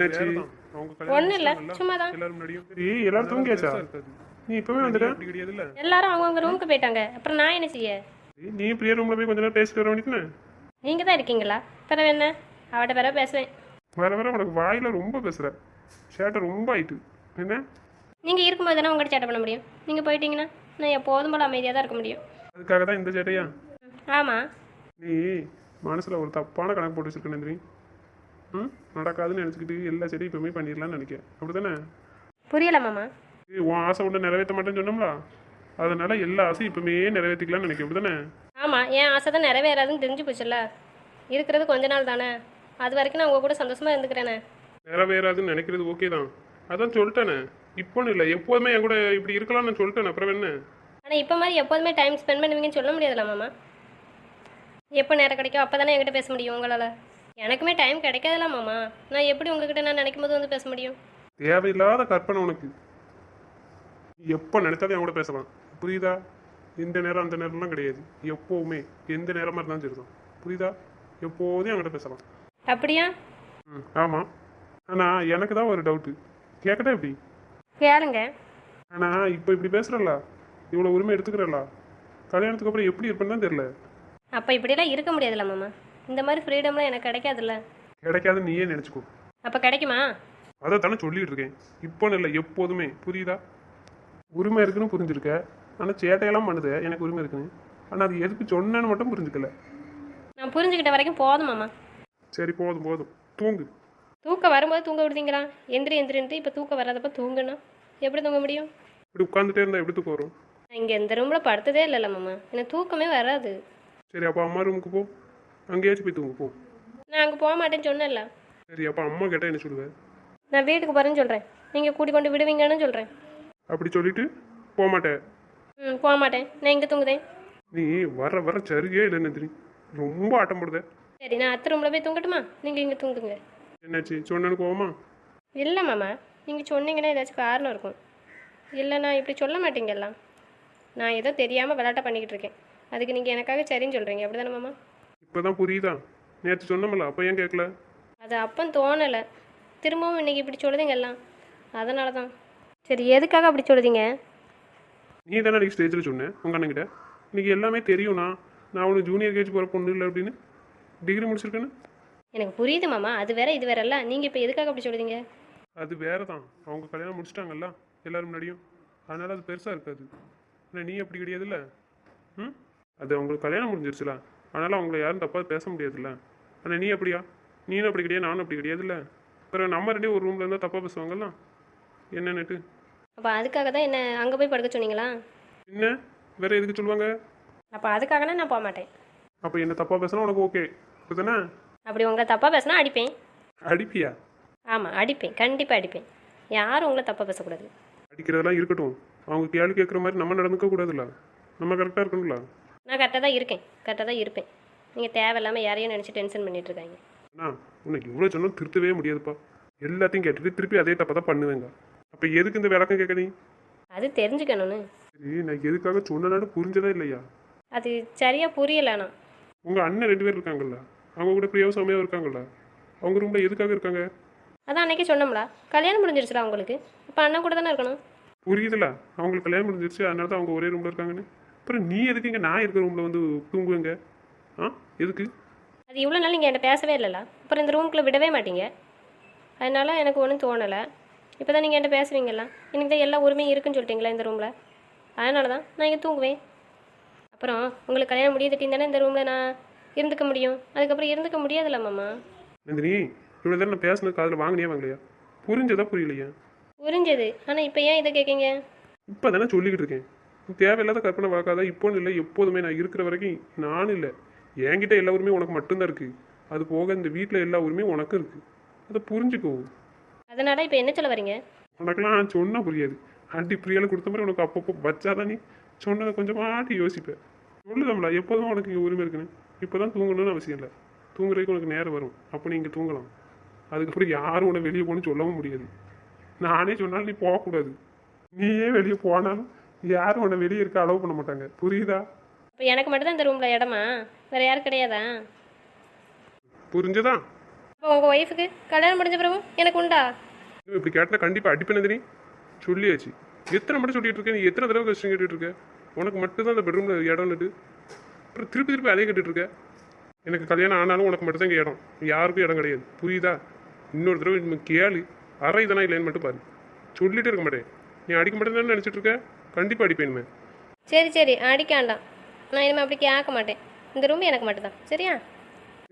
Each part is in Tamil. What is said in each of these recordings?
என்னாச்சு? இல்லை சும்மா தான் எல்லாரும் முன்னாடியும் சரி எல்லாரும் தூங்கியாச்சா? நீ இப்பவே வந்துட்ட? அப்படி கிடையாதுல்ல எல்லாரும் அவங்கவுங்க ரூமுக்கு போயிட்டாங்க. அப்புறம் நான் என்ன செய்ய? நீ பிரியா ரூம்ல போய் கொஞ்ச நேரம் பேசிட்டு வர வேண்டியதுன்னு நீங்கள் தான் இருக்கீங்களா பிறகு என்ன? அவட்ட பிறகு பேசுவேன். வர வர உனக்கு வாயில ரொம்ப பேசுற. சேட்டை ரொம்ப ஆயிட்டு. என்ன? நீங்கள் இருக்கும்போது தானே உங்கள்கிட்ட சேட்டை பண்ண முடியும்? நீங்கள் போயிட்டீங்கன்னா நான் எப்போதும் போல அமைதியாக தான் இருக்க முடியும். அதுக்காக தான் இந்த சேட்டையா ஆமாம் நீ மனசுல ஒரு தப்பான கணக்கு போட்டு வச்சிருக்க நந்திரி ம்? நடக்காதுன்னு நினச்சிக்கிட்டு எல்லா செடியும் இப்பவுமே பண்ணிடலாம்னு நினைக்கிறேன். அப்படிதானே புரியல மாமா. ஏய், உன் ஆசை ஒன்று நிறைவேற்ற மாட்டேன்னு சொன்னோம்ல? அதனால எல்லா ஆசையும் இப்பவுமே நிறைவேற்றிக்கலாம்னு நினைக்கிறேன். அப்படிதானே ஆமாம் என் ஆசை தான் நிறைவேறாதுன்னு தெரிஞ்சு போச்சுல்ல? இருக்கிறது கொஞ்ச நாள் தானே? அது வரைக்கும் நான் உங்கள் கூட சந்தோஷமாக இருந்துக்கிறேனே. நிறைவேறாதுன்னு நினைக்கிறது ஓகே தான். அதான் சொல்லிட்டேனே. இப்போன்னு இல்லை எப்போதுமே என் கூட இப்படி இருக்கலாம்னு நான் சொல்லிட்டேன். அப்புறம் என்ன? ஆனால் இப்போ மாதிரி எப்போதுமே டைம் ஸ்பெண்ட் பண்ணுவீங்கன்னு சொல்ல முடியாதுல்ல மாமா? எப்போ நேரம் கிடைக்கும் அப்போ தானே என்கிட்ட பேச முடியும் உங்களால்? எனக்குமே டைம் கிடைக்காதுல்ல மாமா. நான் எப்படி உங்ககிட்ட நான் நினைக்கும் போது வந்து பேச முடியும்? தேவையில்லாத கற்பனை உனக்கு. எப்போ நினைச்சாலும் என் கூட பேசலாம். புரியுதா? இந்த நேரம் அந்த நேரம்லாம் கிடையாது. எப்போவுமே எந்த நேரமாக இருந்தாலும் சரிதான். புரியுதா? எப்போதும் என்கிட்ட பேசலாம். அப்படியா? ம் ஆமாம் ஆனால் எனக்கு தான் ஒரு டவுட்டு கேட்கட்டா எப்படி? கேளுங்க. ஆனால் இப்போ இப்படி பேசுகிறல்ல இவ்வளோ உரிமை எடுத்துக்கிறல்ல கல்யாணத்துக்கு அப்புறம் எப்படி இருப்பேன்னு தான் தெரில அப்போ இப்படிலாம் இருக்க முடியாதுல்ல மாமா. இந்த மாதிரி ஃப்ரீடம்லாம் எனக்கு கிடைக்காதுல்ல. கிடைக்காதுன்னு நீயே நினச்சிக்கோ. அப்போ கிடைக்குமா? அதை தானே சொல்லிட்டு இருக்கேன். இப்போன்னு இல்லை எப்போதுமே. புரியுதா? உரிமை இருக்குன்னு புரிஞ்சிருக்க. ஆனால் சேட்டையெல்லாம் பண்ணுது. எனக்கு உரிமை இருக்குன்னு. ஆனால் அது எதுக்கு சொன்னேன்னு மட்டும் புரிஞ்சுக்கல. நான் புரிஞ்சுக்கிட்ட வரைக்கும் போதும் மாமா. சரி போதும் போதும். தூங்கு. தூக்கம் வரும்போது தூங்க விடுதீங்களா எந்திரி எந்திரின்ட்டு இப்போ தூக்கம் வராதப்ப தூங்கணும் எப்படி தூங்க முடியும்? இப்படி உட்காந்துட்டே இருந்தால் எப்படி தூக்கம் வரும்? நான் இங்கே இந்த ரூமில் படுத்ததே இல்லைல்ல மாமா. எனக்கு தூக்கமே வராது. சரி அப்போ அம்மா ரூமுக்கு போ. அங்கேயாச்சும் போய் தூங்கு போ. நான் அங்கே போக மாட்டேன்னு சொன்னேன்ல. சரி அப்போ அம்மா கேட்டால் என்ன சொல்லுவேன் நான் வீட்டுக்கு போகிறேன்னு சொல்கிறேன் நீங்கள் கூட்டி கொண்டு விடுவீங்கன்னு சொல்கிறேன் அப்படி சொல்லிட்டு போக மாட்டேன் ம் போக மாட்டேன். நான் இங்கே தூங்குதேன்? நீ வர வர சரியே இல்லை நந்திரி ரொம்ப ஆட்டம் போடுத. சரி நான் அத்தை ரூமில் போய் தூங்கட்டுமா? நீங்கள் இங்கே தூங்குங்க. என்னாச்சு? சொன்னேன்னு போவோமா? இல்லை மாமா. நீங்கள் சொன்னீங்கன்னா ஏதாச்சும் காரணம் இருக்கும். இல்லை நான் இப்படி சொல்ல மாட்டீங்கல்ல நான் ஏதோ தெரியாமல் விளையாட்ட பண்ணிக்கிட்டு இருக்கேன். அதுக்கு நீங்கள் எனக்காக சரின்னு சொல்கிறீங்க அப்படி தானே மாமா? இப்போ தான் புரியுதா? நேற்று சொன்னோம்ல அப்போ ஏன் கேட்கல அது அப்போ தோணலை. திரும்பவும் இன்னைக்கு இப்படி சொல்லுதீங்க எல்லாம். அதனால தான் சரி எதுக்காக அப்படி சொல்லுதீங்க? நீ தானே அன்றைக்கி ஸ்டேஜில் சொன்னேன் உங்கள் அண்ணன்கிட்ட. இன்னைக்கு எல்லாமே தெரியும்ண்ணா நான் உனக்கு ஜூனியர் கேஜ் போகிற பொண்ணு இல்லை அப்படின்னு டிகிரி முடிச்சிருக்கேன்னு? எனக்கு புரியுது மாமா அது வேற இது வேற இல்ல நீங்கள் இப்போ எதுக்காக அப்படி சொல்லுதீங்க? அது வேற தான் அவங்க கல்யாணம் முடிச்சிட்டாங்கல்ல எல்லாரும் முன்னாடியும். அதனால் அது பெருசாக இருக்காது. ஆனால் நீ அப்படி கிடையாதுல்ல? ம்? அது அவங்களுக்கு கல்யாணம் முடிஞ்சிருச்சுல. அதனால் அவங்கள யாரும் தப்பாக பேச முடியாதுல்ல. ஆனால் நீ அப்படியா? நீனும் அப்படி கிடையாது நானும் அப்படி கிடையாதுல்ல. அப்புறம் நம்ம ரெண்டே ஒரு ரூமில் இருந்தால் தப்பாக பேசுவாங்கல்ல? என்னன்னுட்டு அப்போ அதுக்காக தான் என்ன அங்கே போய் படுக்க சொன்னீங்களா? என்ன? வேற எதுக்கு சொல்லுவாங்க? அப்போ அதுக்காகனா நான் போக மாட்டேன். அப்போ என்ன தப்பாக பேசினா உனக்கு ஓகே புரியுதானே அப்படி உங்களை தப்பாக பேசினா அடிப்பேன். அடிப்பியா? ஆமாம் அடிப்பேன். கண்டிப்பாக அடிப்பேன். யாரும் உங்களை தப்பாக பேசக்கூடாது. அடிக்கிறதெல்லாம் இருக்கட்டும். அவங்க கேள்வி கேட்குற மாதிரி நம்ம நடந்துக்க கூடாதுல்ல நம்ம கரெக்டாக இருக்கணும்ல. நான் கரெக்டாக தான் இருக்கேன். கரெக்டாக தான் இருப்பேன். நீங்கள் தேவையில்லாமல் யாரையும் நினச்சி டென்ஷன் பண்ணிட்டு இருக்காங்க அண்ணா உனக்கு இவ்வளோ சொன்னாலும் திருத்தவே முடியாதுப்பா. எல்லாத்தையும் கேட்டுட்டு திருப்பி அதே தப்பை தான் பண்ணுவேங்க. அப்போ எதுக்கு இந்த விளக்கம் கேட்க நீ? அது தெரிஞ்சுக்கணும்னு. சரி நான் எதுக்காக சொன்னனாலும் புரிஞ்சதா இல்லையா? அது சரியாக புரியலண்ணா உங்கள் அண்ணன் ரெண்டு பேர் இருக்காங்கல்ல. அவங்க கூட பிரியாவும் சமையாக இருக்காங்கல்ல. அவங்க ரூமில் எதுக்காக இருக்காங்க? அதான் அன்னைக்கே சொன்னோம்ல. கல்யாணம் முடிஞ்சிருச்சுடா உங்களுக்கு இப்போ அண்ணன் கூட தானே இருக்கணும்? புரியுதுல அவங்களுக்கு கல்யாணம் முடிஞ்சிருச்சு. அதனால தான் அவங்க ஒரே ரூமில் இருக்காங்கன்னு. அப்புறம் நீ எதுக்கு இங்கே நான் இருக்கிற ரூமில் வந்து தூங்குவேங்க. ஆ? எதுக்கு? அது இவ்வளோ நாள் நீங்கள் என்கிட்ட பேசவே இல்லைல்ல? அப்புறம் இந்த ரூமுக்குள்ளே விடவே மாட்டீங்க. அதனால எனக்கு ஒன்றும் தோணலை. இப்போ தான் நீங்கள் என்கிட்ட பேசுவீங்கல்ல எனக்கு தான் எல்லா உரிமையும் இருக்குன்னு சொல்லிட்டீங்களா இந்த ரூமில் அதனால தான் நான் இங்கே தூங்குவேன். அப்புறம் உங்களுக்கு கல்யாணம் முடியதுட்டின்னு தானே இந்த ரூமில் நான் இருந்துக்க முடியும்? அதுக்கப்புறம் இருந்துக்க முடியாதுல்ல மாமா? நந்தினி இவ்வளோ நேரம் நான் பேசினது காதில் வாங்கினியா வாங்கலையா? புரிஞ்சதா புரியலையா? புரிஞ்சது. ஆனால் இப்போ ஏன் இதை கேட்கீங்க இப்போ தானே சொல்லிக்கிட்டு இருக்கேன். தேவையில்லாத கற்பனை வளர்க்காத இப்போன்னு இல்லை எப்போதுமே நான் இருக்கிற வரைக்கும் நானும் இல்லை. என்கிட்ட எல்லா உரிமையும் உனக்கு மட்டும்தான் இருக்குது அது போக இந்த வீட்டில் எல்லா உரிமையும் உனக்கும் இருக்குது அதை புரிஞ்சுக்கோ. அதனால் இப்போ என்ன சொல்ல வரீங்க? உனக்கெல்லாம் சொன்னால் புரியாது. ஆண்டி பிரியால கொடுத்த மாதிரி உனக்கு அப்பப்போ வச்சாதான் நீ சொன்னதை கொஞ்சமாட்டி யோசிப்பேன் சொல்லுதம்ல எப்போதும் உனக்கு இங்கே உரிமை இருக்குன்னு. இப்போ தான் தூங்கணும்னு அவசியம் இல்லை. தூங்குறதுக்கு உனக்கு நேரம் வரும். அப்போ நீ இங்கே தூங்கலாம். அதுக்கப்புறம் யாரும் உன்னை வெளியே போகணும்னு சொல்லவும் முடியாது. நானே சொன்னாலும் நீ போகக்கூடாது. நீயே வெளியே போனாலும் யாரும் உன்னை வெளியே இருக்க அலோவ் பண்ண மாட்டாங்க. புரியுதா? இப்போ எனக்கு மட்டும்தான் இந்த ரூமில் இடமா? வேறு யாரும் கிடையாதா? புரிஞ்சதா? அப்போ உங்கள் ஒய்ஃபுக்கு கல்யாணம் முடிஞ்ச பிறகும் எனக்கு உண்டா? நீ இப்படி கேட்டால் கண்டிப்பாக அடிப்பேன் தெரியும் சொல்லியாச்சு. எத்தனை மட்டும் சொல்லிட்டு இருக்க? நீ எத்தனை தடவை கஷ்டம் கேட்டுட்டு இருக்க? உனக்கு மட்டும்தான் அந்த பெட்ரூமில் இடம் இல்லட்டு அப்புறம் திருப்பி திருப்பி அதே கேட்டுட்டு இருக்க? எனக்கு கல்யாணம் ஆனாலும் உனக்கு மட்டும் தான் இங்கே இடம். யாருக்கும் இடம் கிடையாது. புரியுதா? இன்னொரு தடவை கேளு. அரை இதெல்லாம் இல்லைன்னு மட்டும் பாரு. சொல்லிட்டே இருக்க மாட்டேன். நீ அடிக்க மாட்டேன்னு நினச்சிட்டு இருக்க? கண்டிப்பாக அடிப்பேன் இனிமே. சரி சரி. அடிக்க வேண்டாம். நான் இனிமேல் அப்படி கேட்க மாட்டேன். இந்த ரூம் எனக்கு மட்டும்தான். சரியா?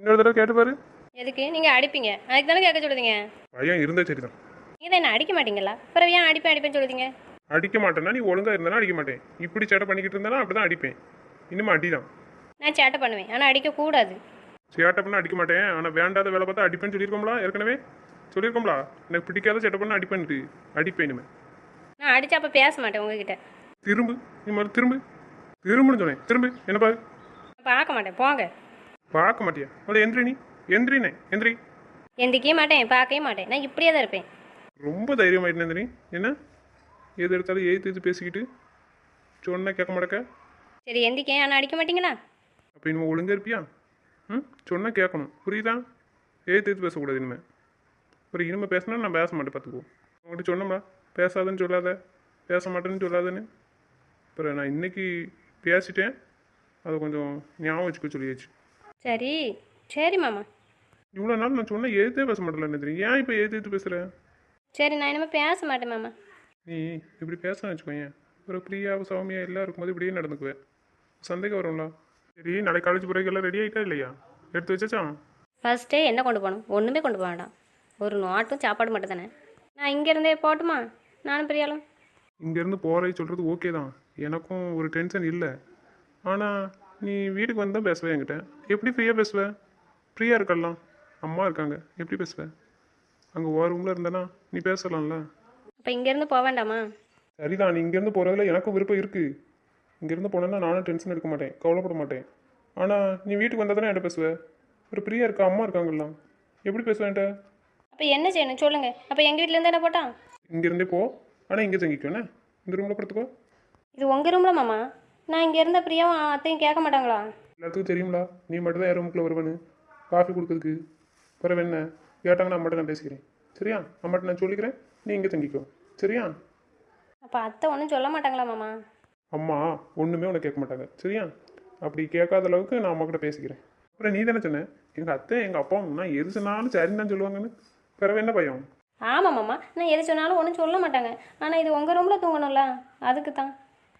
இன்னொரு தடவை கேட்டு பாரு. எதுக்கு? நீங்கள் அடிப்பீங்க. அதுக்கு தானே கேட்க சொல்லுதீங்க? பையன் இருந்தா சரிதான். நீங்கள் தான் என்ன அடிக்க மாட்டீங்களா? அப்புறம் ஏன் அடிப்பேன் அடிப்பேன்னு சொல்லுதீங்க? அடிக்க மாட்டேன்னா நீ ஒழுங்கா இருந்தானா அடிக்க மாட்டேன். இப்படி சேட்டை பண்ணிக்கிட்டு இருந்தானா அப்படி தான் அடிப்பேன். இனிமே அடிதான். நான் சேட்டை பண்ணுவேன். ஆனால் அடிக்கக்கூடாது சேட்டை பண்ண அடிக்க மாட்டேன். ஆனால் வேண்டாத வேலை பார்த்தா அடிப்பேன்னு சொல்லியிருக்கோம்ல ஏற்கனவே? சொல்லியிருக்கோம்ல. எனக்கு பிடிக்காத சேட்டை பண்ண அடிப்பேன்ட்டு அடிப்பேன் இனிமே. நான் அடிச்சா அப்போ பேச மாட்டேன் உங்ககிட்ட. திரும்பு நீ மாதிரி திரும்பு. திரும்புன்னு சொன்னேன். திரும்பு என்ன பாரு. பார்க்க மாட்டேன். போங்க. பார்க்க மாட்டியா? முதல்ல எந்திரி நீ. எந்திரினே எந்திரி. எந்திரிக்கவே மாட்டேன். பார்க்கவே மாட்டேன். நான் இப்படியே தான் இருப்பேன். ரொம்ப தைரியமாயிட்டு எந்திரி என்ன? எது எடுத்தாலும் எய்த்து எது பேசிக்கிட்டு சொன்னா கேட்க மாட்டக்க? சரி எந்திரிக்கேன். ஆனால் அடிக்க மாட்டீங்களா? அப்போ இனிமே ஒழுங்கா இருப்பியா? ம்? சொன்னா கேட்கணும். புரியுதா? எய்த்து எது பேசக்கூடாது இனிமே. ஒரு இனிமே பேசினா நான் பேச மாட்டேன் பார்த்துக்கோ. உங்கள்கிட்ட சொன்னோம்டா பேசாதன்னு சொல்லாத. பேச மாட்டேன்னு சொல்லாதன்னு. அப்புறம் நான் இன்னைக்கு பேசிட்டேன். அதை கொஞ்சம் ஞாபகம் வச்சுக்க சொல்லியாச்சு. சரி. சரி மாமா. இவ்வளோ நாள் நான் சொன்ன எழுத்தே பேச மாட்டேன் தெரியும்? ஏன் இப்போ எழுத்து எழுத்து பேசுகிற சரி நான் இனிமேல் பேச மாட்டேன் மாமா. நீ இப்படி பேசணும்னு வச்சுக்கோயேன். ஒரு பிரியா சௌமியா எல்லாம் இருக்கும்போது இப்படியே நடந்துக்குவேன் சந்தேகம் வரும்ல. சரி நாளைக்கு காலேஜ் போகிறதுக்கு எல்லாம் ரெடி ஆகிட்டா இல்லையா? எடுத்து வச்சாச்சா? ஃபஸ்ட்டே என்ன கொண்டு போகணும்? ஒன்றுமே கொண்டு போக வேண்டாம். ஒரு நோட்டும் சாப்பாடு மட்டும் தானே? நான் இங்கேருந்தே போட்டுமா? நானும் பிரியாலும் இங்கேருந்து போகிறே சொல்கிறது ஓகே தான். எனக்கும் ஒரு டென்ஷன் இல்லை. ஆனால் நீ வீட்டுக்கு வந்து தான் பேசுவேன் என்கிட்ட. எப்படி ஃப்ரீயாக பேசுவ? ஃப்ரீயாக இருக்கலாம் அம்மா இருக்காங்க. எப்படி பேசுவ? அங்கே ஓ ரூமில் இருந்தேன்னா நீ பேசலாம்ல. அப்போ இங்கேருந்து போக வேண்டாமா? சரிதான் நீ இங்கேருந்து போகிறதுல எனக்கும் விருப்பம் இருக்குது இங்கேருந்து போனேன்னா நானும் டென்ஷன் எடுக்க மாட்டேன். கவலைப்பட மாட்டேன். ஆனால் நீ வீட்டுக்கு வந்தால் தானே என்கிட்ட பேசுவ? ஒரு பிரியா இருக்கா அம்மா இருக்காங்கல்ல. எப்படி பேசுவேன்ட்ட அப்போ என்ன செய்யணும்? சொல்லுங்கள் அப்போ எங்கள் வீட்டிலேருந்து என்ன போட்டான் இங்கேருந்தே போ. ஆனால் இங்கே தங்கிக்கோண்ணே இந்த ரூமில் படுத்துக்கோ. இது உங்கள் ரூமில் மாமா? நான் இங்கே இருந்த பிரியாவும் அத்தையும் கேட்க மாட்டாங்களா? எல்லாத்துக்கும் தெரியும்ல. நீ மட்டும் தான் என் ரூமுக்குள்ளே வருவேன்னு. காஃபி கொடுக்கறதுக்கு. பிறகு என்ன? கேட்டாங்கன்னா அம்மாட்ட நான் பேசிக்கிறேன். சரியா? அம்மாட்ட நான் சொல்லிக்கிறேன். நீ இங்கே தங்கிக்கோ. சரியா? அப்போ அத்தை ஒன்றும் சொல்ல மாட்டாங்களா மாமா? அம்மா ஒன்றுமே உனக்கு கேட்க மாட்டாங்க. சரியா? அப்படி கேட்காத அளவுக்கு நான் அம்மா கிட்ட பேசிக்கிறேன். அப்புறம் நீ தானே சொன்ன? எங்கள் அத்தை எங்கள் அப்பாவும் நான் எது சொன்னாலும் சரின்னு தான் சொல்லுவாங்கன்னு. பிறகு என்ன பயம்? ஆமாம் மாமா. நான் எது சொன்னாலும் ஒன்றும் சொல்ல மாட்டாங்க. ஆனால் இது உங்கள் ரூமில் தூங்கணும்ல? அதுக்கு தான்.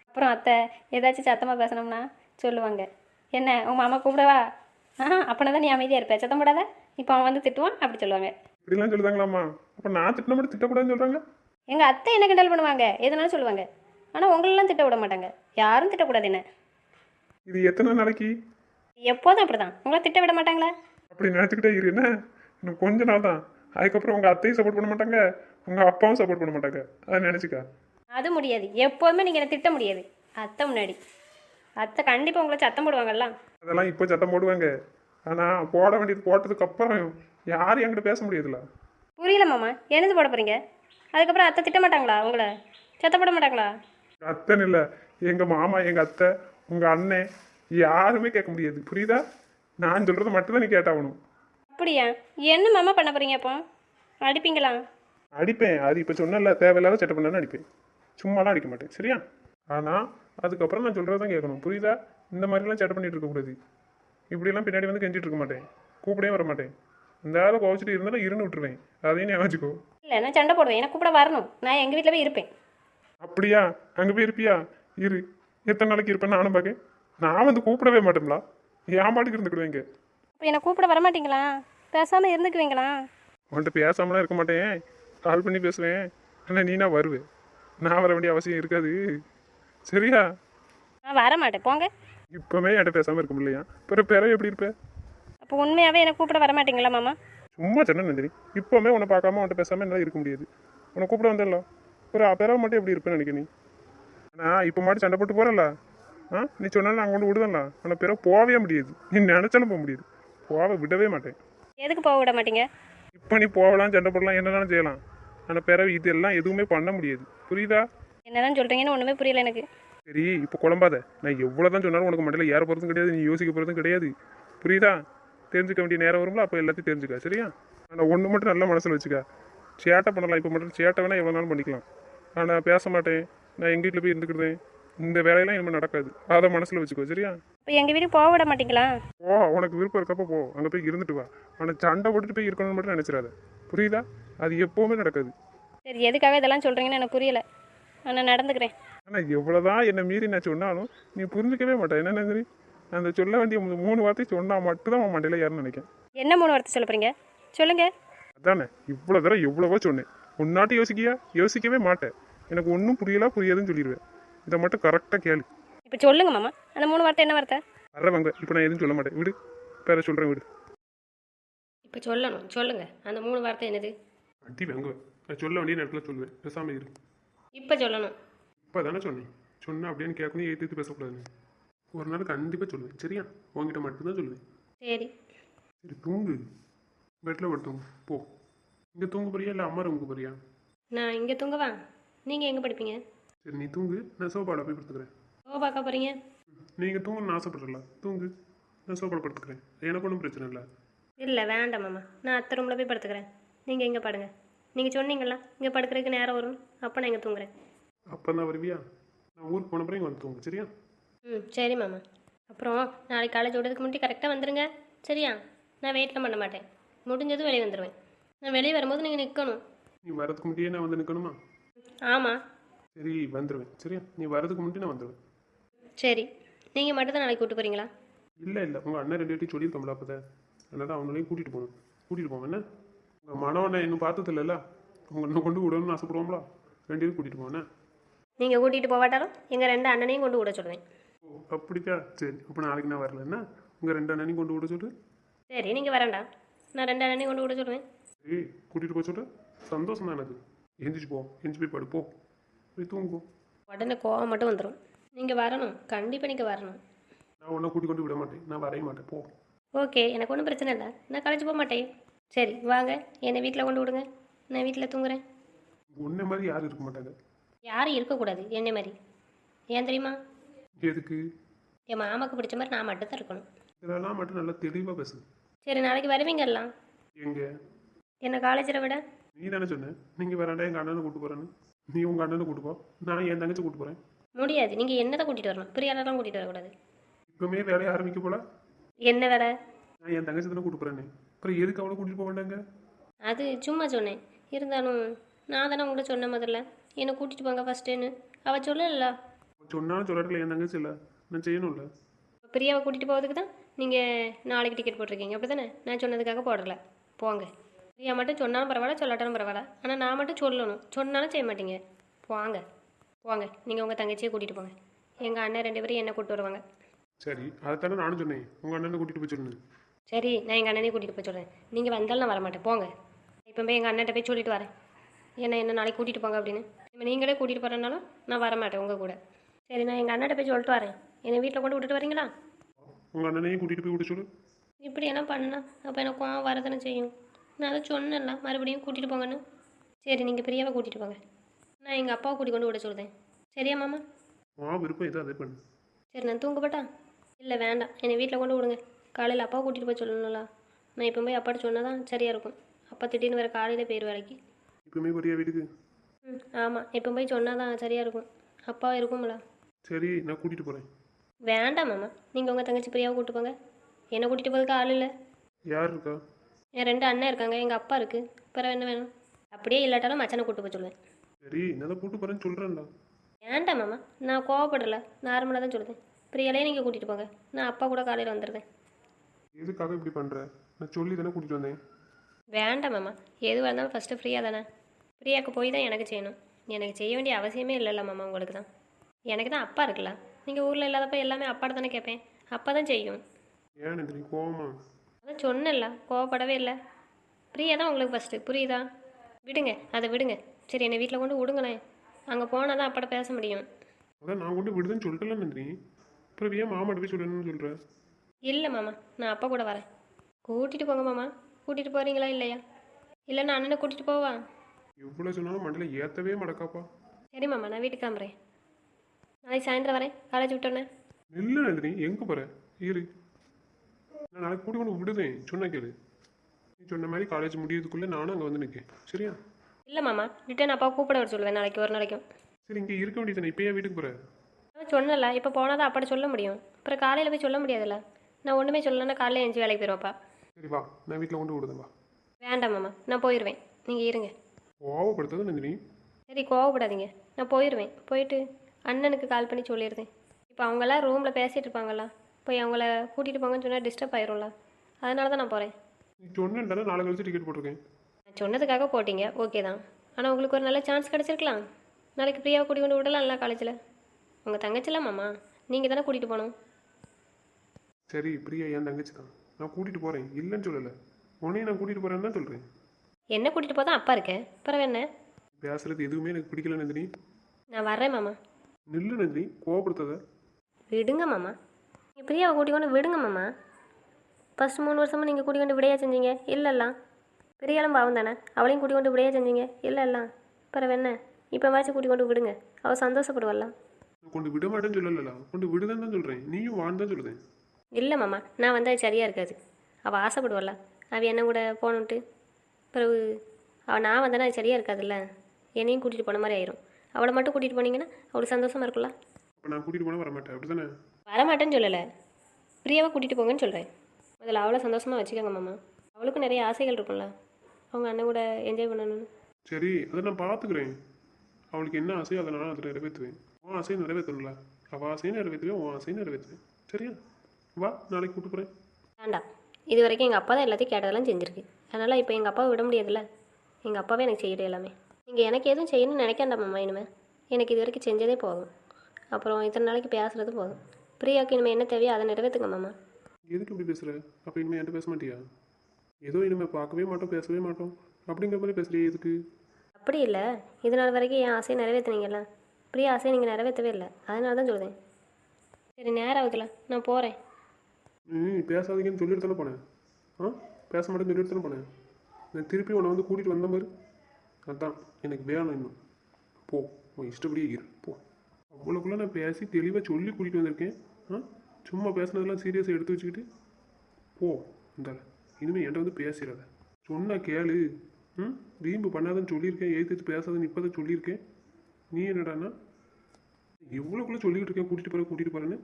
அப்புறம் அத்தை ஏதாச்சும் சத்தமாக பேசணும்னா சொல்லுவாங்க. என்ன உங்கள் மாமா கூப்பிடவா? ஆ அப்படின்னா தான் நீ அமைதியாக இருப்ப. சத்தம் போடாத. இப்போ அவன் வந்து திட்டுவான் அப்படி சொல்லுவாங்க. இப்படிலாம் சொல்லுதாங்களாம்மா? அப்போ நான் திட்டின மட்டும் திட்டக்கூடாதுன்னு சொல்கிறாங்க எங்கள் அத்தை என்ன கிண்டல் பண்ணுவாங்க? எதுனாலும் சொல்லுவாங்க. ஆனால் உங்களெல்லாம் திட்ட விட மாட்டாங்க. யாரும் திட்டக்கூடாது என்ன? இது எத்தனை நாளைக்கு? எப்போதும் அப்படி தான் உங்களை திட்ட விட மாட்டாங்களா? அப்படி நினச்சிக்கிட்டே இரு என்ன? இன்னும் கொஞ்ச நாள் தான் அதுக்கப்புறம் உங்கள் அத்தையும் சப்போர்ட் பண்ண மாட்டாங்க உங்கள் அப்பாவும் சப்போர்ட் பண்ண மாட்டாங்க. அதை நினச்சிக்கா. அது முடியாது. எப்போதுமே நீங்கள் என்ன திட்ட முடியாது. அத்தை முன்னாடி. அத்தை கண்டிப்பாக உங்களை சத்தம் போடுவாங்கல்ல. அதெல்லாம் இப்போ சட்டம் போடுவாங்க. ஆனால் போட வேண்டியது போட்டதுக்கு அப்புறம் யாரும் என்கிட்ட பேச முடியாதுல்ல புரியல மாமா. என்னது போட போகிறீங்க அதுக்கப்புறம் அத்தை திட்ட மாட்டாங்களா உங்களை? சத்தம் போட மாட்டாங்களா? அத்தைன்னு இல்லை. எங்கள் மாமா எங்கள் அத்தை உங்கள் அண்ணன் யாருமே கேட்க முடியாது. புரியுதா? நான் சொல்கிறத மட்டும்தான் நீ கேட்டாகணும். அப்படியா? என்ன மாமா பண்ண போகிறீங்க அப்போ? அடிப்பீங்களா? அடிப்பேன். அது இப்போ சொன்னல தேவையில்லாத சட்டை பண்ணாலும் அடிப்பேன். சும்மாலாம் அடிக்க மாட்டேன். சரியா? ஆனால் அதுக்கப்புறம் நான் சொல்கிறது தான் கேட்கணும். புரியுதா? இந்த மாதிரிலாம் சட்டை பண்ணிட்டு இருக்கக்கூடாது இப்படிலாம் பின்னாடி வந்து கெஞ்சிட்டு இருக்க மாட்டேன். கூப்பிடவே வர மாட்டேன். இந்த ஆளை கோவச்சிட்டு இருந்தாலும் இருந்து விட்டுருவேன். அதையும் ஞாபகம் இல்லை நான் சண்டை போடுவேன். எனக்கு கூப்பிட வரணும். நான் எங்கள் வீட்டில் போய் இருப்பேன். அப்படியா? அங்கே போய் இருப்பியா? இரு. எத்தனை நாளைக்கு இருப்பேன் நானும் பார்க்க நான் வந்து கூப்பிடவே மாட்டேன்ல. என் பாட்டுக்கு இருந்துக்கிடுவேங்க அப்போ என்னை கூப்பிட வர மாட்டீங்களா பேசாமல் இருந்துக்குவீங்களா? உன்கிட்ட பேசாமலாம் இருக்க மாட்டேன். கால் பண்ணி பேசுவேன். ஆனால் நீனா வருவேன் நான் வர வேண்டிய அவசியம் இருக்காது. சரியா? நான் வர மாட்டேன் போங்க. இப்போவே என்கிட்ட பேசாமல் இருக்க முடியலையா? பிறகு பிறகு எப்படி இருப்ப? அப்போ உண்மையாகவே என்னை கூப்பிட வர மாட்டீங்களா மாமா? சும்மா சொன்ன நந்தினி. இப்போவே உன்னை பார்க்காம உன்கிட்ட பேசாமல் என்னால் இருக்க முடியாது. உன்னை கூப்பிட வந்துடலாம் பிறகு பிறகு மட்டும் எப்படி இருப்பேன்னு நினைக்க நீ? ஆனால் இப்போ மட்டும் சண்டை போட்டு போகிறல்ல ஆ? நீ சொன்னாலும் நான் கொண்டு விடுதல்ல ஆனால் பிறகு போகவே முடியாது. நீ நினச்சாலும் போக முடியாது. போக விடவே மாட்டேன். எதுக்கு போக விட மாட்டீங்க? இப்போ நீ போகலாம் சண்டை போடலாம் என்னென்னாலும் செய்யலாம். ஆனால் பிறகு இதெல்லாம் எதுவுமே பண்ண முடியாது. புரியுதா? என்னதான் சொல்கிறீங்கன்னு ஒன்றுமே புரியல எனக்கு. சரி இப்போ குழம்பாத. நான் எவ்வளோ தான் சொன்னாலும் உனக்கு மண்டையில் ஏற போகிறதும் கிடையாது நீ யோசிக்க போகிறதும் கிடையாது. புரியுதா? தெரிஞ்சுக்க வேண்டிய நேரம் வரும்ல அப்போ எல்லாத்தையும் தெரிஞ்சுக்க சரியா? ஆனால் ஒன்று மட்டும் நல்லா மனசில் வச்சுக்க. சேட்டை பண்ணலாம் இப்போ மட்டும் சேட்டை வேணால் எவ்வளோ நாளும் பண்ணிக்கலாம். ஆனால் பேச மாட்டேன் நான் எங்கள் வீட்டில் போய் இருந்துக்கிடுவேன் இந்த வேலையெல்லாம் இனிமேல் நடக்காது. அதை மனசில் வச்சுக்கோ சரியா? இப்போ எங்கள் வீட்டுக்கு போக விட மாட்டீங்களா? போ உனக்கு விருப்பம் இருக்கப்போ போ. அங்கே போய் இருந்துட்டு வா. ஆனால் சண்டை போட்டுட்டு போய் இருக்கணும்னு மட்டும் நினச்சிடாத. புரியுதா? அது எப்போவுமே நடக்காது. சரி எதுக்காக இதெல்லாம் சொல்கிறீங்கன்னு எனக்கு புரியல. நான் நடந்துக்கிறேன். ஆனால் எவ்வளோதான் என்னை மீறி நான் சொன்னாலும் நீ புரிஞ்சுக்கவே மாட்டேன் என்ன நந்தினி நான் அந்த சொல்ல வேண்டிய மூணு வார்த்தை சொன்னால் மட்டும்தான் உன் மண்டையில் ஏறணும்னு நினைக்கிறேன். என்ன மூணு வார்த்தை சொல்ல போகிறீங்க சொல்லுங்கள் அதானே. இவ்வளோ தடவை எவ்வளவோ சொன்னேன். உன்னாட்டு யோசிக்கியா? யோசிக்கவே மாட்டேன். எனக்கு ஒன்றும் புரியல புரியாதுன்னு சொல்லிடுவேன். இதை மட்டும் கரெக்டாக கேளு. இப்போ சொல்லுங்க மாமா. அந்த மூணு வார்த்தை என்ன வார்த்தை? வர்றவங்க இப்போ நான் எதுவும் சொல்ல மாட்டேன். விடு. பேர சொல்கிறேன் விடு. இப்போ சொல்லணும். சொல்லுங்கள் அந்த மூணு வார்த்தை என்னது? அடி வாங்க நான் சொல்ல வேண்டிய நேரத்தில் சொல்லுவேன். பேசாமல் இரு. இப்போ சொல்லணும். இப்போ தானே சொன்னேன். சொன்னேன் அப்படின்னு கேட்கணும் ஏற்றி பேசக்கூடாதுன்னு. ஒரு நாள் கண்டிப்பாக சொல்லுவேன். சரியா? உங்ககிட்ட மட்டும்தான் சொல்லுவேன். சரி. சரி தூங்கு. பெட்டில் படுத்துங்க போ. இங்கே தூங்க போறியா? இல்லை அம்மா ரூமுக்கு போறியா? நான் இங்கே தூங்கவா? நீங்கள் எங்கே படிப்பீங்க? சரி நீ தூங்கு. நான் சோபாவில் போய் படுத்துக்கிறேன். பார்க்க போகிறீங்க நீங்கள் தூங்கணும்னு ஆசைப்பட்றல தூங்கு. நான் சோபாவில் படுத்துக்கிறேன். எனக்கு ஒன்றும் பிரச்சனை இல்லை. இல்லை வேண்டாம் மாமா. நான் அத்தை ரூமில் போய் படுத்துக்கிறேன். நீங்கள் எங்கே படுங்க. நீங்கள் சொன்னீங்களா இங்கே படுக்கிறதுக்கு நேரம் வரும் அப்போ நான் இங்கே தூங்குறேன். அப்போ தான் வருவியா? நான் ஊருக்கு போன பிறகு இங்கே வந்து தூங்கு. சரியா? ம் சரி மாமா. அப்புறம் நாளைக்கு காலேஜ் விடுறதுக்கு முன்னாடி கரெக்டாக வந்துடுங்க சரியா? நான் வெயிட்லாம் பண்ண மாட்டேன். முடிஞ்சதும் வெளியே வந்துடுவேன் நான் வெளியே வரும்போது நீங்கள் நிற்கணும் நீ வரதுக்கு முன்னாடியே நான் வந்து நிற்கணுமா ஆமாம் சரி வந்துடுவேன் சரியா? நீ வரதுக்கு முன்னாடி நான் வந்துடுவேன் சரி. நீங்கள் மட்டும் தான் நாளைக்கு கூப்பிட்டு போகிறீங்களா இல்லை இல்லை. உங்கள் அண்ணன் ரெண்டு பேர்ட்டையும் சொல்லியிருக்கோம்ல அப்போ தான் அதனால் அவங்களையும் கூட்டிகிட்டு போகணும். கூட்டிகிட்டு போவோம். என்ன? உங்கள் மனவனை இன்னும் பார்த்தது இல்லைல்ல உங்கள் இன்னும் கொண்டு விடணும்னு ஆசைப்படுவோம்ல. ரெண்டு பேரும் கூட்டிகிட்டு போவேன் நீங்கள் கூட்டிகிட்டு போகாட்டாலும் எங்கள் ரெண்டு அண்ணனையும் கொண்டு விட சொல்லுவேன். ஓ அப்படிக்கா சரி. அப்போ நாளைக்கு நான் வரல. என்ன? உங்கள் ரெண்டு அண்ணனையும் கொண்டு விட சொல்லு. சரி நீங்கள் வரேன்டா. நான் ரெண்டு அண்ணனையும் கொண்டு விட சொல்லுவேன். சரி கூட்டிகிட்டு போக சொல்ல. சந்தோஷம் தான் எனக்கு. எந்திரிச்சு போ. எந்திரிச்சு போய் படு. போ. போய் தூங்கும் உடனே கோவம் மட்டும் வந்துடும் நீங்கள் வரணும். கண்டிப்பாக நீங்கள் வரணும். நான் உன்னை கூட்டி கொண்டு விட மாட்டேன். நான் வரைய மாட்டேன். போ. ஓகே. எனக்கு ஒன்றும் பிரச்சனை இல்லை. நான் காலேஜ் போக மாட்டேன். சரி வாங்க. என்னை வீட்டில் கொண்டு விடுங்க. நான் வீட்டில் தூங்குறேன். உன்னை மாதிரி யாரும் இருக்க மாட்டாங்க. யாரும் இருக்கக்கூடாது. என்னை மாதிரி. ஏன் தெரியுமா? எதுக்கு? என் மாமாக்கு பிடிச்ச மாதிரி நான் மட்டும் தான் இருக்கணும். இதெல்லாம் மட்டும் நல்லா தெளிவாக பேசு சரி நாளைக்கு வருவீங்க எல்லாம்? எங்கே? என்னை காலேஜில் விட? நீ தானே சொன்ன. நீங்கள் வேறாண்டா எங்கள் அண்ணனை கூட்டு போகிறேன்னு நீ உங்கள் அண்ணனை கூட்டு போ. நான் என் தங்கச்சி கூட்டு போகிறேன் முடியாது. நீங்கள் என்ன தான் கூட்டிகிட்டு வரணும் பிரியாலாம் கூட்டிகிட்டு வரக்கூடாது. இப்போமே வேலையை ஆரம்பிக்க போல? என்ன வேலை? நான் என் தங்கச்சி தானே கூட்டு அப்புறம் எதுக்கு அவளை கூட்டிகிட்டு போக வேண்டாங்க? அது சும்மா சொன்னேன். இருந்தாலும் நான் தானே உங்கள்கிட்ட சொன்ன முதல்ல. என்னை கூட்டிகிட்டு போங்க ஃபஸ்ட்டுன்னு அவள் சொல்லல. சொன்னாலும் சொல்லட்டில் என் தங்கச்சி இல்லை. நான் செய்யணும்ல. பிரியாவை கூட்டிகிட்டு போகிறதுக்கு தான் நீங்கள் நாளைக்கு டிக்கெட் போட்டிருக்கீங்க. அப்படி தானே நான் சொன்னதுக்காக போடல. போங்க. பிரியா மட்டும் சொன்னாலும் பரவாயில்ல சொல்லாட்டாலும் பரவாயில்ல. ஆனால் நான் மட்டும் சொல்லணும். சொன்னாலும் செய்ய மாட்டீங்க. போங்க. போங்க நீங்கள் உங்கள் தங்கச்சியை கூட்டிகிட்டு போங்க. எங்கள் அண்ணன் ரெண்டு பேரும் என்ன கூப்பிட்டு வருவாங்க. சரி அதைத்தானே நானும் சொன்னேன். உங்கள் அண்ணனை கூட்டிகிட்டு போய் சொல்லணும் சரி நான் எங்கள் அண்ணனையும் கூட்டிகிட்டு போய் சொல்கிறேன் நீங்கள் வந்தாலும் நான் வரமாட்டேன். போங்க. இப்போ போய் எங்கள் அண்ணன்ட்ட போய் சொல்லிட்டு வரேன். என்ன என்ன நாளைக்கு கூட்டிகிட்டு போங்க அப்படின்னு. இப்போ நீங்களே கூட்டிகிட்டு போகிறனாலும் நான் வரமாட்டேன் உங்கள் கூட. சரி நான் எங்கள் அண்ணன்ட்ட போய் சொல்லிட்டு வரேன். என்னை வீட்டில் கொண்டு விட்டுட்டு வரீங்களா? உங்கள் அண்ணனையும் கூட்டிகிட்டு போய் விட சொல்லு. இப்படி என்ன பண்ணா? அப்போ எனக்கு வரதானே செய்யும். நான் அதை சொன்னேன்ல மறுபடியும் கூட்டிகிட்டு போங்கன்னு. சரி நீங்கள் பிரியாவை கூட்டிகிட்டு போங்க. நான் எங்கள் அப்பாவை கூட்டி கொண்டு விட சொல்லுதேன் சரியா மாமா? வா விருப்பம் எதோ அதே பண்ணு. சரி நான் தூங்கப்பட்டா? இல்லை வேண்டாம். என்னை வீட்டில் கொண்டு விடுங்க. காலையில் அப்பாவை கூட்டிகிட்டு போய் சொல்லணும்ல. நான் இப்போ போய் அப்பாட்ட சொன்னால் தான் சரியாக இருக்கும். அப்பா திடீர்னு வேறு காலையில் போயிரு வேலைக்கு இப்போமே போறியா வீட்டுக்கு? ம் ஆமாம் இப்போ போய் சொன்னால் தான் சரியாக இருக்கும். அப்பா இருக்கும்ல. சரி நான் கூட்டிகிட்டு போகிறேன் வேண்டாம் மாமா. நீங்கள் உங்கள் தங்கச்சி பிரியாவை கூட்டு போங்க. என்னை கூட்டிகிட்டு போகிறதுக்கு ஆள் இல்லை. யார் இருக்கா? என் ரெண்டு அண்ணன் இருக்காங்க. எங்கள் அப்பா இருக்குது பிறகு என்ன வேணும்? அப்படியே இல்லாட்டாலும் மச்சனை கூட்டு போய் சொல்லுவேன். சரி நான் தான் கூட்டு போகிறேன்னு சொல்கிறேன்டா வேண்டாம் மாமா? நான் கோவப்படல. நார்மலாக தான் சொல்லுதேன். பிரியாலே நீங்கள் கூட்டிகிட்டு போங்க. நான் அப்பா கூட காலையில் வந்துடுறேன் எதுக்காக இப்படி பண்ணுற நான் சொல்லி தானே கூட்டிகிட்டு வந்தேன். வேண்டாம் மாமா. எதுவாக இருந்தாலும் ஃபஸ்ட்டு ஃப்ரீயாக தானே. ஃப்ரீயாக்கு போய் தான் எனக்கு செய்யணும். எனக்கு செய்ய வேண்டிய அவசியமே இல்லைல்ல மாமா உங்களுக்கு தான். எனக்கு தான் அப்பா இருக்குல்ல. நீங்கள் ஊரில் இல்லாதப்ப எல்லாமே அப்பாட்ட தானே கேட்பேன் அப்பா தான் செய்யும். ஏன் நந்தினி கோவமா? அதான் சொன்னேன்ல. கோவப்படவே இல்லை. ஃப்ரீயாக தான் உங்களுக்கு ஃபஸ்ட்டு புரியுதா? விடுங்க. அதை விடுங்க. சரி என்னை வீட்டில் கொண்டு விடுங்களேன். அங்கே போனால் தான் அப்பாட்ட பேச முடியும். அதான் நான் கொண்டு விடுதேன்னு சொல்லிட்டல நந்தினி. அப்புறம் ஏன் மாமாட்ட போய் சொல்லணும்னு சொல்கிற இல்லை மாமா நான் அப்பா கூட வரேன். கூட்டிகிட்டு போங்க மாமா. கூட்டிகிட்டு போகிறீங்களா இல்லையா? இல்லை நான் அண்ணனை கூட்டிகிட்டு போவா? எவ்வளோ சொன்னாலும் மண்டல ஏற்றவே மடக்காப்பா. சரி மாமா நான் வீட்டுக்கு கிளம்புறேன். நாளைக்கு சாயந்தரம் வரேன். காலேஜ் விட்டோன்னே. இல்லை நந்தினி எங்கே போகிற இரு. நான் நாளைக்கு கூட்டி கொண்டு விடுவேன் சொன்ன கேளு. நீ சொன்ன மாதிரி காலேஜ் முடியறதுக்குள்ளே நானும் அங்கே வந்து நிற்கேன் சரியா? இல்லை மாமா ரிட்டன் அப்பா கூப்பிட வர சொல்லுவேன் நாளைக்கு ஒரு நாளைக்கும் சரி இங்கே இருக்க வேண்டியது இப்போ ஏன் வீட்டுக்கு போகிற நான் சொன்னல இப்போ போனால் தான் அப்படி சொல்ல முடியும். அப்புறம் காலையில் போய் சொல்ல முடியாதுல்ல? நான் ஒன்றுமே சொல்லலைன்னா காலையில் எழுந்து வேலைக்கு போயிடுவாப்பா சரி வா நான் வீட்டில் கொண்டு விடுதேன் வா. வேண்டாம் மாமா நான் போயிடுவேன் நீங்கள் இருங்க. கோவப்படுத்தது நந்தினி? சரி கோவப்படாதீங்க. நான் போயிடுவேன் போயிட்டு அண்ணனுக்கு கால் பண்ணி சொல்லிடுறேன். இப்போ அவங்களாம் ரூமில் பேசிகிட்டு இருப்பாங்களா போய் அவங்கள கூட்டிகிட்டு போங்கன்னு சொன்னால் டிஸ்டர்ப் ஆயிரும்ல. அதனால தான் நான் போகிறேன் நீ சொன்னேன்டானே நாளை கழிச்சு டிக்கெட் போட்டிருக்கேன். சொன்னதுக்காக போட்டீங்க. ஓகே தான். ஆனால் உங்களுக்கு ஒரு நல்ல சான்ஸ் கிடச்சிருக்கலாம். நாளைக்கு ஃப்ரீயாக கூட்டி கொண்டு விடலாம்ல காலேஜில்? உங்கள் தங்கச்சிலாம் மாமா? நீங்கள் தானே கூட்டிகிட்டு போகணும். சரி பிரியா என் தங்கச்சி தான். நான் கூட்டிகிட்டு போகிறேன் இல்லைன்னு சொல்லலை. உன்னையும் நான் கூட்டிகிட்டு போகிறேன்னு தான் சொல்கிறேன் என்ன கூட்டிகிட்டு போதான் அப்பா இருக்கேன் பிறகு என்ன? பேசுறது எதுவுமே எனக்கு பிடிக்கல நந்தினி. நான் வர்றேன் மாமா. நில்லு நந்தினி. கோவப்படுத்தாத. விடுங்க மாமா. நீங்கள் பிரியாவை கூட்டி கொண்டு விடுங்க மாமா. ஃபஸ்ட் மூணு வருஷமும் நீங்கள் கூட்டி கொண்டு விடையா செஞ்சீங்க? இல்லைல்ல பிரியாலும் பாவம் தானே? அவளையும் கூட்டி கொண்டு விடையா செஞ்சீங்க. இல்லைல்ல பிறகு என்ன? இப்போ வாச்சு கூட்டி கொண்டு விடுங்க. அவள் சந்தோஷப்படுவாள்ல நான் கொண்டு விட மாட்டேன்னு சொல்லல கொண்டு விடுதேன்னு தான் சொல்கிறேன் நீயும் வான்னு தான் சொல்லுதேன். இல்லை மாமா. நான் வந்தால் அது சரியாக இருக்காது. அவள் ஆசைப்படுவாள்ல அவள் என்ன கூட போகணுன்ட்டு? பிறகு அவள் நான் வந்தேன்னா அது சரியாக இருக்காதுல்ல? என்னையும் கூட்டிகிட்டு போன மாதிரி ஆயிரும். அவளை மட்டும் கூட்டிகிட்டு போனீங்கன்னா அவளுக்கு சந்தோஷமாக இருக்கும்ல? அப்போ நான் கூட்டிகிட்டு போனால் வர மாட்டேன் அப்படி தானே வரமாட்டேன்னு சொல்லலை. பிரியாவை கூட்டிகிட்டு போங்கன்னு சொல்கிறேன் அதில் அவளை சந்தோஷமாக வச்சுக்கோங்க மாமா. அவளுக்கும் நிறைய ஆசைகள் இருக்கும்ல? அவங்க அண்ணன் கூட என்ஜாய் பண்ணணும்னு. சரி அதை நான் பார்த்துக்கிறேன். அவளுக்கு என்ன ஆசையோ அதை நான் அதை நிறைவேற்றுவேன். உன் ஆசையை நிறைவேற்றணும்ல. அவள் ஆசையும் நிறைவேற்றுவேன் உன் ஆசையும் நிறைவேற்றுவேன். சரியா? வா நாளைக்கு கூட்டு போகிறேன் வேண்டாம். இது வரைக்கும் எங்கள் அப்பா தான் எல்லாத்தையும் கேட்டதெல்லாம் செஞ்சுருக்கு. அதனால் இப்போ எங்கள் அப்பாவை விட முடியாதுல்ல. எங்கள் அப்பாவே எனக்கு செய்யணும் எல்லாமே. நீங்கள் எனக்கு எதுவும் செய்யணும்னு நினைக்காண்டாம் மாமா இனிமேல் எனக்கு இது வரைக்கும் செஞ்சதே போதும். அப்புறம் இத்தனை நாளைக்கு பேசுறது போதும். பிரியாவுக்கு இனிமேல் என்ன தேவையோ அதை நிறைவேற்றுங்க மாமா. எதுக்கு இப்படி பேசுகிற அப்போ இனிமேல் என்கிட்ட பேச மாட்டியா? ஏதோ இனிமேல் பார்க்கவே மாட்டோம் பேசவே மாட்டோம். அப்படிங்கிற மாதிரி பேசுறியே எதுக்கு? அப்படி இல்லை. இது நாள் வரைக்கும் என் ஆசையை நிறைவேற்றுனீங்கல்ல பிரியா ஆசையை நீங்கள் நிறைவேற்றவே இல்லை. அதனால தான் சொல்லுதேன் சரி நேரம் ஆகுதுல நான் போகிறேன் ம் பேசாதீங்கன்னு சொல்லிட்டு தானே போனேன். ஆ? பேச மாட்டேன்னு சொல்லிட்டு தானே போனேன். நான் திருப்பி உன்னை வந்து கூட்டிகிட்டு வந்த மாதிரி. அதான் எனக்கு வேணும் இன்னும். போ உன் இஷ்டப்படியே இரு. போ. அவ்வளோக்குள்ளே நான் பேசி தெளிவாக சொல்லி கூட்டிகிட்டு வந்திருக்கேன். ஆ? சும்மா பேசுனதெல்லாம் சீரியஸாக எடுத்து வச்சுக்கிட்டு போ இந்தால இனிமேல் என்கிட்ட வந்து பேசிடாத. சொன்ன கேளு. ம்? வீம்பு பண்ணாதன்னு சொல்லியிருக்கேன். எழுத்து பேசாதன்னு இப்போ தான் சொல்லியிருக்கேன். நீ என்னடான்னா? எவ்வளோக்குள்ளே சொல்லிக்கிட்டு இருக்கேன். கூட்டிகிட்டு போகிறேன் கூட்டிகிட்டு போகிறேன்னு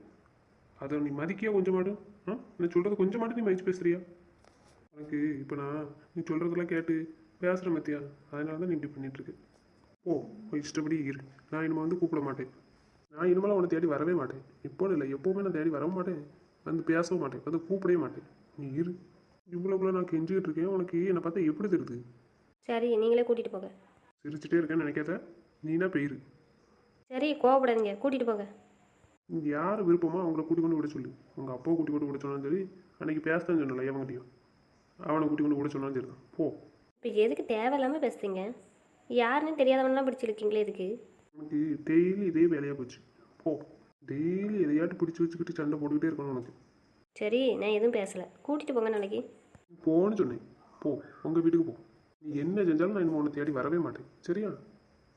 அதை நீ மதிக்கியா கொஞ்சம் மாட்டும் ஆ? நான் சொல்கிறது கொஞ்சம் மாட்டும் நீ மதிச்சு பேசுறியா? உனக்கு இப்போ நான் நீ சொல்கிறதெல்லாம் கேட்டு பேசுகிற மத்தியா? அதனால தான் நீ இப்படி பண்ணிட்டு ஓ இஷ்டப்படி இரு. நான் இனிமேல் வந்து கூப்பிட மாட்டேன். நான் இனிமேல் உன்னை தேடி வரவே மாட்டேன். இப்போ இல்லை. எப்போவுமே நான் தேடி வரவும் மாட்டேன். வந்து பேசவும் மாட்டேன். வந்து கூப்பிடவே மாட்டேன். நீ இரு. இவ்வளோக்குள்ள நான் கெஞ்சிக்கிட்டு இருக்கேன். உனக்கு என்னை பார்த்தா எப்படி தெரியுது? சரி நீங்களே கூட்டிகிட்டு போங்க. சிரிச்சிட்டே இருக்கேன்னு நினைக்காத. நீனா பெயிரு சரி கோவப்படாதீங்க. கூட்டிகிட்டு போங்க. யார் விருப்பமோ அவங்கள கூட்டி கொண்டு விட சொல்லு. உங்கள் அப்பாவை கூட்டி கொண்டு விட சொன்னாலும் சரி அன்னைக்கு பேசதான் சொன்னல எவங்கிட்டையும் அவனை கூட்டி கொண்டு விட சொன்னாலும் சரி தான் போ. இப்போ எதுக்கு தேவையில்லாமல் பேசுறீங்க? யாருன்னு தெரியாதவன்லாம் பிடிச்சிருக்கீங்களே இதுக்கு உனக்கு டெய்லி இதே வேலையாக போச்சு. போ. டெய்லி எதையாட்டு பிடிச்சி வச்சுக்கிட்டு சண்டை போட்டுக்கிட்டே இருக்கணும் உனக்கு. சரி நான் எதுவும் பேசலை. கூட்டிகிட்டு போங்க நாளைக்கு. நீ போன்னு சொன்னேன். போ உங்கள் வீட்டுக்கு போ. நீ என்ன செஞ்சாலும் நான் இனிமே உன்னை தேடி வரவே மாட்டேன். சரியா?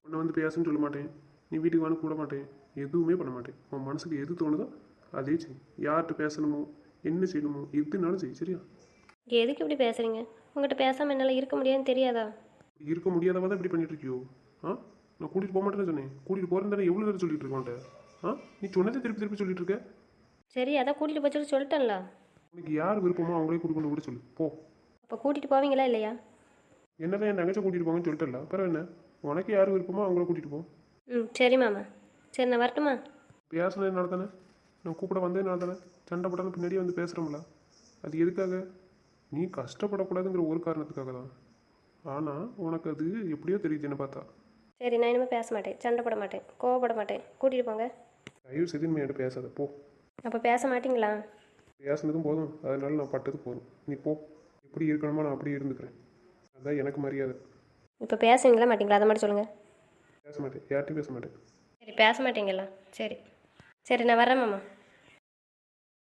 உன்னை வந்து பேசுன்னு சொல்ல மாட்டேன். நீ வீட்டுக்கு வான்னு கூட மாட்டேன். எதுவுமே பண்ண மாட்டேன். உன் மனசுக்கு எது தோணுதோ அதே செய். யார்கிட்ட பேசணுமோ என்ன செய்யணுமோ எதுனாலும் செய். சரியா? எதுக்கு இப்படி பேசுகிறீங்க உங்கள்கிட்ட பேசாமல் என்னால் இருக்க முடியாதுன்னு தெரியாதா? இருக்க முடியாதவா தான் இப்படி பண்ணிட்டு இருக்கியோ ஆ? நான் கூட்டிகிட்டு போக மாட்டேன்னு சொன்னேன். கூட்டிகிட்டு போகிறேன் தானே எவ்வளோ நேரம் சொல்லிட்டு இருக்கோன்ட்ட ஆ? நீ சொன்னதே திருப்பி திருப்பி சொல்லிட்டு இருக்க? சரி அதான் கூட்டிகிட்டு சொல்லி சொல்லிட்டேன்ல. உனக்கு யார் விருப்பமோ அவங்களே கூட்டி கொண்டு விட சொல்லு. போ. அப்போ கூட்டிகிட்டு போவீங்களா இல்லையா? என்னதான் என் தங்கச்சி கூட்டிகிட்டு போங்கன்னு சொல்லிட்டல அப்புறம் என்ன? உனக்கு யார் விருப்பமோ அவங்கள கூட்டிகிட்டு போ. ம் சரி மாமா. சரி நான் வரட்டுமா? பேசுனதுனால தானே? நான் கூப்பிட வந்ததுனால தானே? சண்டை போட்டாலும் பின்னாடியே வந்து பேசுகிறோம்ல அது எதுக்காக? நீ கஷ்டப்படக்கூடாதுங்கிற ஒரு காரணத்துக்காக தான். ஆனால் உனக்கு அது எப்படியோ தெரியுது என்ன பார்த்தா. சரி நான் இனிமேல் பேச மாட்டேன். சண்டை போட மாட்டேன். கோவப்பட மாட்டேன். கூட்டிகிட்டு போங்க. தயவு செய்து என்கிட்ட பேசாத. போ. அப்போ பேச மாட்டீங்களா? பேசுனதும் போதும். அதனால நான் பட்டது போதும். நீ போ. எப்படி இருக்கணுமோ நான் அப்படியே இருந்துக்கிறேன். அதான் எனக்கு மரியாதை. இப்போ பேசுவீங்களா மாட்டீங்களா? அதை மட்டும் சொல்லுங்கள் பேச மாட்டேன். யார்ட்டையும் பேச மாட்டேன். சரி பேச மாட்டீங்களா? சரி. சரி நான் வரேன் மாமா.